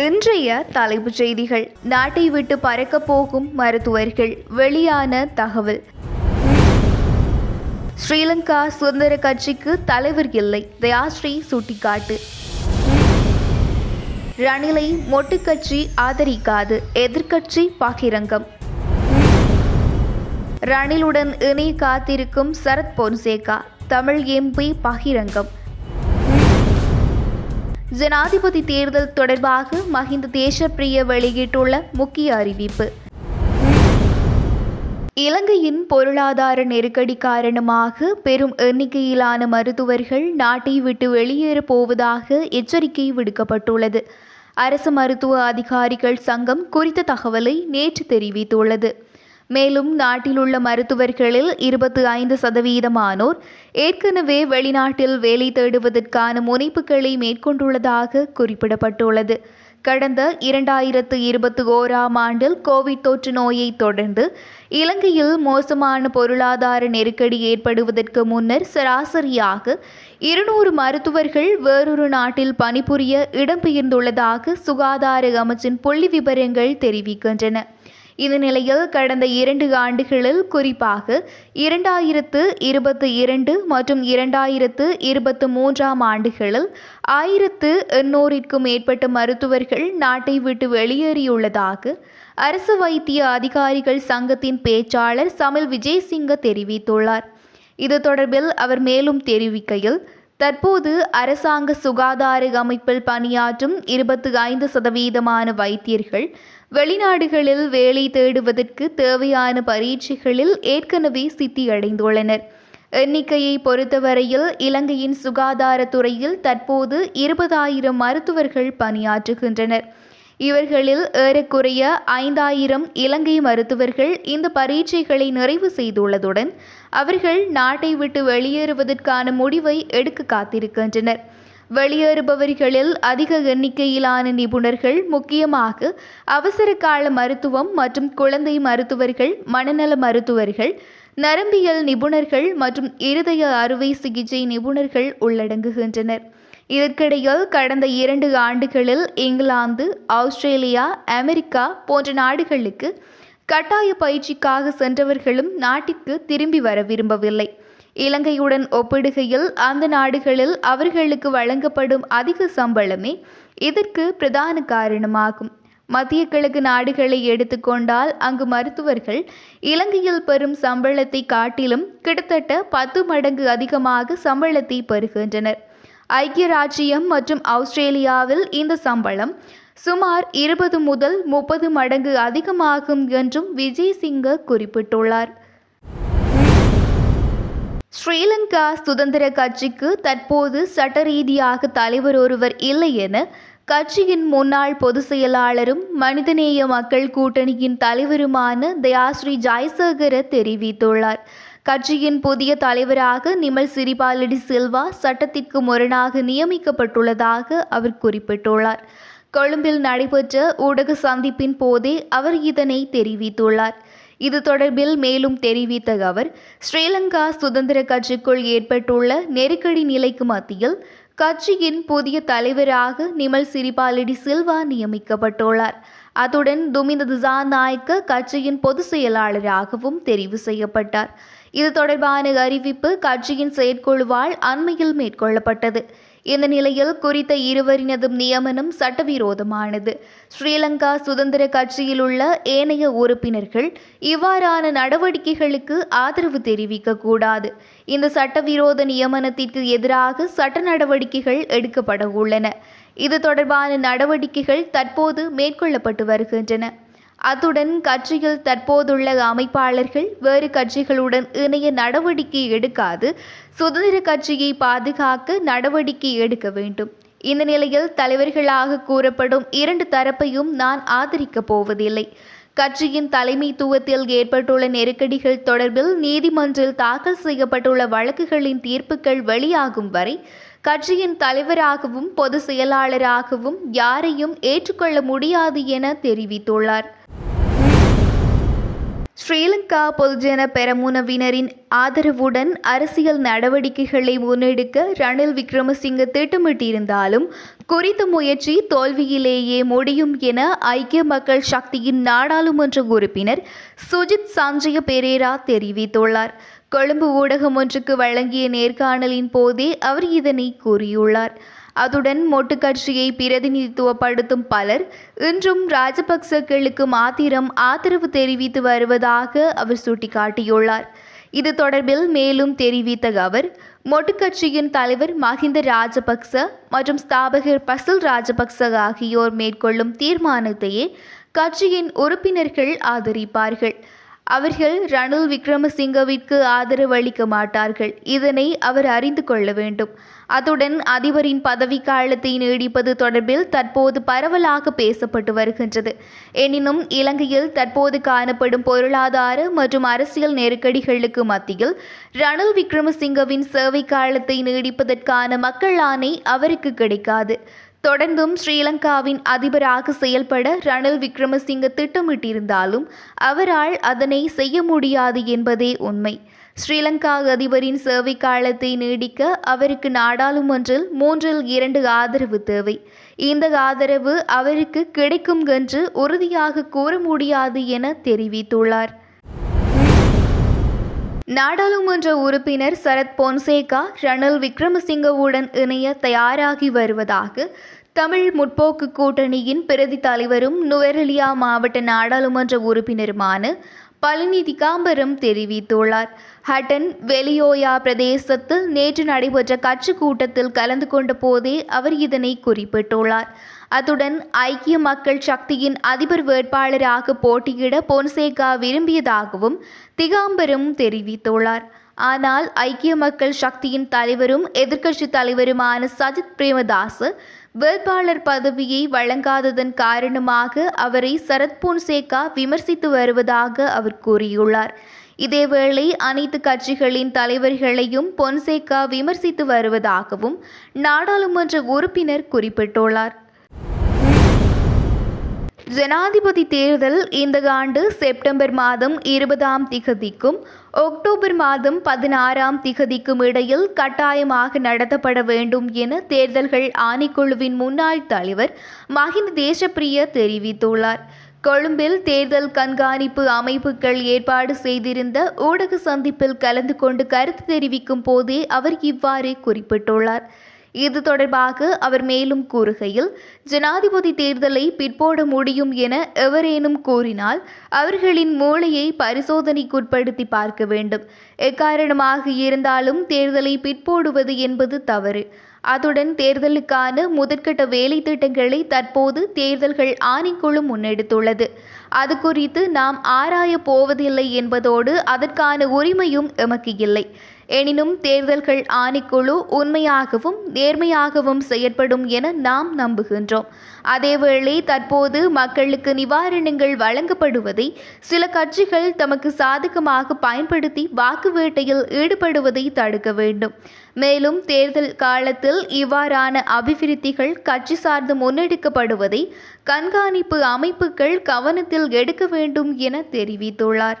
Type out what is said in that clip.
இன்றைய தலைப்புச் செய்திகள். நாட்டை விட்டு பறக்கப் போகும் மருத்துவர்கள். வெளியான தகவல். ஸ்ரீலங்கா சுதந்திர கட்சிக்கு தலைவர் இல்லை. தயாஸ்ரீ சுட்டிக்காட்டு. ரணிலை மொட்டு கட்சி ஆதரிக்காது. எதிர்க்கட்சி பகிரங்கம். ரணிலுடன் இணை காத்திருக்கும் சரத் பொன்சேகா. தமிழ் எம்பி பகிரங்கம். ஜனாதிபதி தேர்தல் தொடர்பாக மஹிந்த தேசப்பிரிய வெளியிட்டுள்ள முக்கிய அறிவிப்பு. இலங்கையின் பொருளாதார நெருக்கடி காரணமாக பெரும் எண்ணிக்கையிலான மருத்துவர்கள் நாட்டை விட்டு வெளியேறப் போவதாக எச்சரிக்கை விடுக்கப்பட்டுள்ளது. அரசு மருத்துவ அதிகாரிகள் சங்கம் குறித்த தகவலை நேற்று தெரிவித்துள்ளது. மேலும் நாட்டில் உள்ள மருத்துவர்களில் இருபத்தி ஐந்து சதவீதமானோர் ஏற்கனவே வெளிநாட்டில் வேலை தேடுவதற்கான முனைப்புகளை மேற்கொண்டுள்ளதாக குறிப்பிடப்பட்டுள்ளது. கடந்த இரண்டாயிரத்து இருபத்தி ஓராம் ஆண்டில் கோவிட் தொற்று நோயை தொடர்ந்து இலங்கையில் மோசமான பொருளாதார நெருக்கடி ஏற்படுவதற்கு முன்னர் சராசரியாக இருநூறு மருத்துவர்கள் வேறொரு நாட்டில் பணிபுரிய இடம்பெயர்ந்துள்ளதாக சுகாதார அமைச்சின் புள்ளி விவரங்கள் தெரிவிக்கின்றன. இந்த நிலையில் கடந்த இரண்டு ஆண்டுகளில் குறிப்பாக இரண்டாயிரத்து இருபத்தி இரண்டு மற்றும் இரண்டாயிரத்து இருபத்தி மூன்றாம் ஆண்டுகளில் ஆயிரத்து எண்ணூறிற்கும் மேற்பட்ட மருத்துவர்கள் நாட்டை விட்டு வெளியேறியுள்ளதாக அரசு வைத்திய அதிகாரிகள் சங்கத்தின் பேச்சாளர் சமில் விஜய்சிங்க தெரிவித்துள்ளார். இது தொடர்பில் அவர் மேலும் தெரிவிக்கையில் தற்போது அரசாங்க சுகாதார அமைப்பில் பணியாற்றும் இருபத்தி ஐந்து சதவீதமான வைத்தியர்கள் வெளிநாடுகளில் வேலை தேடுவதற்கு தேவையான பரீட்சைகளில் ஏற்கனவே சித்தியடைந்துள்ளனர் எண்ணிக்கையை பொறுத்தவரையில் இலங்கையின் சுகாதாரத்துறையில் தற்போது இருபதாயிரம் மருத்துவர்கள் பணியாற்றுகின்றனர். இவர்களில் ஏறக்குறைய ஐந்தாயிரம் இலங்கை மருத்துவர்கள் இந்த பரீட்சைகளை நிறைவு செய்துள்ளதுடன் அவர்கள் நாட்டை விட்டு வெளியேறுவதற்கான முடிவை எடுக்க காத்திருக்கின்றனர். வெளியேறுபவர்களில் அதிக எண்ணிக்கையிலான நிபுணர்கள் முக்கியமாக அவசர கால மருத்துவம் மற்றும் குழந்தை மருத்துவர்கள் மனநல மருத்துவர்கள் நரம்பியல் நிபுணர்கள் மற்றும் இருதய அறுவை சிகிச்சை நிபுணர்கள் உள்ளடங்குகின்றனர். இதற்கிடையில் கடந்த இரண்டு ஆண்டுகளில் இங்கிலாந்து ஆஸ்திரேலியா அமெரிக்கா போன்ற நாடுகளுக்கு கட்டாய பயிற்சிக்காக சென்றவர்களும் நாட்டிற்கு திரும்பி வர விரும்பவில்லை. இலங்கையுடன் ஒப்பிடுகையில் அந்த நாடுகளில் அவர்களுக்கு வழங்கப்படும் அதிக சம்பளமே இதற்கு பிரதான காரணமாகும். மத்திய கிழக்கு நாடுகளை எடுத்துக்கொண்டால் அங்கு மருத்துவர்கள் இலங்கையில் பெறும் சம்பளத்தை காட்டிலும் கிட்டத்தட்ட பத்து மடங்கு அதிகமாக சம்பளத்தை பெறுகின்றனர். ஐக்கிய ராஜ்யம் மற்றும் ஆஸ்திரேலியாவில் இந்த சம்பளம் சுமார் இருபது முதல் முப்பது மடங்கு அதிகமாகும் என்றும் விஜய் சிங்க குறிப்பிட்டுள்ளார். ஸ்ரீலங்கா சுதந்திர கட்சிக்கு தற்போது சட்ட ரீதியாக தலைவர் ஒருவர் இல்லை என கட்சியின் முன்னாள் பொதுச் செயலாளரும் மனிதநேய மக்கள் கூட்டணியின் தலைவருமான தயாஸ்ரீ ஜெயசேகர தெரிவித்துள்ளார். கட்சியின் புதிய தலைவராக நிமல் சிறிபாலடி சில்வா சட்டத்திற்கு முரணாக நியமிக்கப்பட்டுள்ளதாக அவர் குறிப்பிட்டுள்ளார். கொழும்பில் நடைபெற்ற ஊடக சந்திப்பின் போதே அவர் இதனை தெரிவித்துள்ளார். இது தொடர்பில் மேலும் தெரிவித்த அவர் ஸ்ரீலங்கா சுதந்திர கட்சிக்குள் ஏற்பட்டுள்ள நெருக்கடி நிலைக்கு மத்தியில் கட்சியின் புதிய தலைவராக நிமல் சிறிபாலடி சில்வா நியமிக்கப்பட்டுள்ளார். அத்துடன் துமிந்த திசாநாயக்க கட்சியின் பொதுச் செயலாளராகவும் தெரிவு செய்யப்பட்டார். இது தொடர்பான அறிவிப்பு கட்சியின் செயற்குழுவால் அண்மையில் மேற்கொள்ளப்பட்டது. இந்த நிலையில் குறித்த இருவரினதும் நியமனம் சட்டவிரோதமானது. ஸ்ரீலங்கா சுதந்திர கட்சியில் உள்ள ஏனைய உறுப்பினர்கள் இவ்வாறான நடவடிக்கைகளுக்கு ஆதரவு தெரிவிக்க கூடாது. இந்த சட்டவிரோத நியமனத்திற்கு எதிராக சட்ட நடவடிக்கைகள் எடுக்கப்பட உள்ளன. இது தொடர்பான நடவடிக்கைகள் தற்போது மேற்கொள்ளப்பட்டு வருகின்றன. அத்துடன் கட்சியில் தற்போதுள்ள அமைப்பாளர்கள் வேறு கட்சிகளுடன் இணைய நடவடிக்கை எடுக்காது சுதந்திர கட்சியை பாதுகாக்க நடவடிக்கை எடுக்க வேண்டும். இந்த நிலையில் தலைவர்களாக கூறப்படும் இரண்டு தரப்பையும் நான் ஆதரிக்கப் போவதில்லை. கட்சியின் தலைமைத்துவத்தில் ஏற்பட்டுள்ள நெருக்கடிகள் தொடர்பில் நீதிமன்றில் தாக்கல் செய்யப்பட்டுள்ள வழக்குகளின் தீர்ப்புகள் வெளியாகும் வரை கட்சியின் தலைவராகவும் பொதுச் செயலாளராகவும் யாரையும் ஏற்றுக்கொள்ள முடியாது என தெரிவித்துள்ளார். ஸ்ரீலங்கா பொதுஜன பெரமுனவினரின் ஆதரவுடன் அரசியல் நடவடிக்கைகளை முன்னெடுக்க ரணில் விக்ரமசிங்க திட்டமிட்டிருந்தாலும் குறித்த முயற்சி தோல்வியிலேயே முடியும் என ஐக்கிய மக்கள் சக்தியின் நாடாளுமன்ற உறுப்பினர் சுஜித் சஞ்சய பெரேரா தெரிவித்துள்ளார். கொழும்பு ஊடகம் ஒன்றுக்கு வழங்கிய நேர்காணலின் போதே அவர் இதனை கூறியுள்ளார். அதுடன் மொட்டு கட்சியை பிரதிநிதித்துவப்படுத்தும் பலர் இன்றும் ராஜபக்சக்களுக்கு மாத்திரம் ஆதரவு தெரிவித்து வருவதாக அவர் சுட்டிக்காட்டியுள்ளார். இது தொடர்பில் மேலும் தெரிவித்த அவர் மொட்டு கட்சியின் தலைவர் மஹிந்த ராஜபக்ச மற்றும் ஸ்தாபகர் பசில் ராஜபக்ச ஆகியோர் மேற்கொள்ளும் தீர்மானத்தையே கட்சியின் உறுப்பினர்கள் ஆதரிப்பார்கள். அவர்கள் ரணில் விக்ரமசிங்கவிற்கு ஆதரவு அளிக்க மாட்டார்கள். இதனை அவர் அறிந்து கொள்ள வேண்டும். அத்துடன் அதிபரின் பதவி காலத்தை நீடிப்பது தொடர்பில் தற்போது பரவலாக பேசப்பட்டு வருகின்றது. எனினும் இலங்கையில் தற்போது காணப்படும் பொருளாதார மற்றும் அரசியல் நெருக்கடிகளுக்கு மத்தியில் ரணில் விக்ரமசிங்கவின் சேவை காலத்தை நீடிப்பதற்கான மக்கள் ஆணை அவருக்கு கிடைக்காது. தொடர்ந்தும் ஸ்ரீலங்காவின் அதிபராக செயல்பட ரணில் விக்ரமசிங்க திட்டமிட்டிருந்தாலும் அவரால் அதனை செய்ய முடியாது என்பதே உண்மை. ஸ்ரீலங்கா அதிபரின் சேவை காலத்தை நீடிக்க அவருக்கு நாடாளுமன்றில் மூன்றில் இரண்டு ஆதரவு தேவை. இந்த ஆதரவு அவருக்கு கிடைக்கும் என்று உறுதியாக கூற முடியாது என தெரிவித்துள்ளார். நாடாளுமன்ற உறுப்பினர் சரத் பொன்சேகா ரணில் விக்ரமசிங்கவுடன் இணைய தயாராகி வருவதாக தமிழ் முற்போக்கு கூட்டணியின் பிரதி தலைவரும் நுவரெலியா மாவட்ட நாடாளுமன்ற உறுப்பினருமான பழனி திகாம்பரம் தெரிவித்துள்ளார். ஹட்டன் வெளியோயா பிரதேசத்தில் நேற்று நடைபெற்ற கட்சி கூட்டத்தில் கலந்து கொண்ட போதே அவர் இதனை குறிப்பிட்டுள்ளார். அத்துடன் ஐக்கிய மக்கள் சக்தியின் அதிபர் வேட்பாளராக போட்டியிட பொன்சேகா விரும்பியதாகவும் திகாம்பரம் தெரிவித்துள்ளார். ஆனால் ஐக்கிய மக்கள் சக்தியின் தலைவரும் எதிர்க்கட்சி தலைவருமான சஜித் பிரேமதாஸ் வேட்பாளர் பதவியை வழங்காததன் காரணமாக அவரை சரத் பொன்சேகா விமர்சித்து வருவதாக அவர் கூறியுள்ளார். இதேவேளை அனைத்து கட்சிகளின் தலைவர்களையும் பொன்சேகா விமர்சித்து வருவதாகவும் நாடாளுமன்ற உறுப்பினர் குறிப்பிட்டுள்ளார். ஜனாதிபதி தேர்தல் இந்த ஆண்டு செப்டம்பர் மாதம் இருபதாம் திகதிக்கும் அக்டோபர் மாதம் பதினாறாம் திகதிக்கும் இடையில் கட்டாயமாக நடத்தப்பட வேண்டும் என தேர்தல்கள் ஆணைக்குழுவின் முன்னாள் தலைவர் மஹிந்த தேசப்பிரிய தெரிவித்துள்ளார். கொழும்பில் தேர்தல் கண்காணிப்பு அமைப்புகள் ஏற்பாடு செய்திருந்த ஊடக சந்திப்பில் கலந்து கொண்டு கருத்து தெரிவிக்கும் போதே அவர் இவ்வாறு குறிப்பிட்டுள்ளார். இது தொடர்பாக அவர் மேலும் கூறுகையில் ஜனாதிபதி தேர்தலை பிற்போட முடியும் என எவரேனும் கூறினால் அவர்களின் மூளையை பரிசோதனைக்குட்படுத்தி பார்க்க வேண்டும். எக்காரணமாக இருந்தாலும் தேர்தலை பிற்போடுவது என்பது தவறு. அத்துடன் தேர்தலுக்கான முதற்கட்ட வேலை திட்டங்களை தற்போது தேர்தல்கள் ஆணைக்குழு முன்னெடுத்துள்ளது. அது குறித்து நாம் ஆராய போவதில்லை என்பதோடு அதற்கான உரிமையும் எமக்கு இல்லை. எனினும் தேர்தல்கள் ஆணைக்குழு உண்மையாகவும் நேர்மையாகவும் செயற்படும் என நாம் நம்புகின்றோம். அதேவேளை தற்போது மக்களுக்கு நிவாரணங்கள் வழங்கப்படுவதை சில கட்சிகள் தமக்கு சாதகமாக பயன்படுத்தி வாக்கு வேட்டையில் ஈடுபடுவதை தடுக்க வேண்டும். மேலும் தேர்தல் காலத்தில் இவ்வாறான அபிவிருத்திகள் கட்சி சார்ந்து முன்னெடுக்கப்படுவதை கண்காணிப்பு அமைப்புகள் கவனத்தில் எடுக்க வேண்டும் என தெரிவித்துள்ளார்.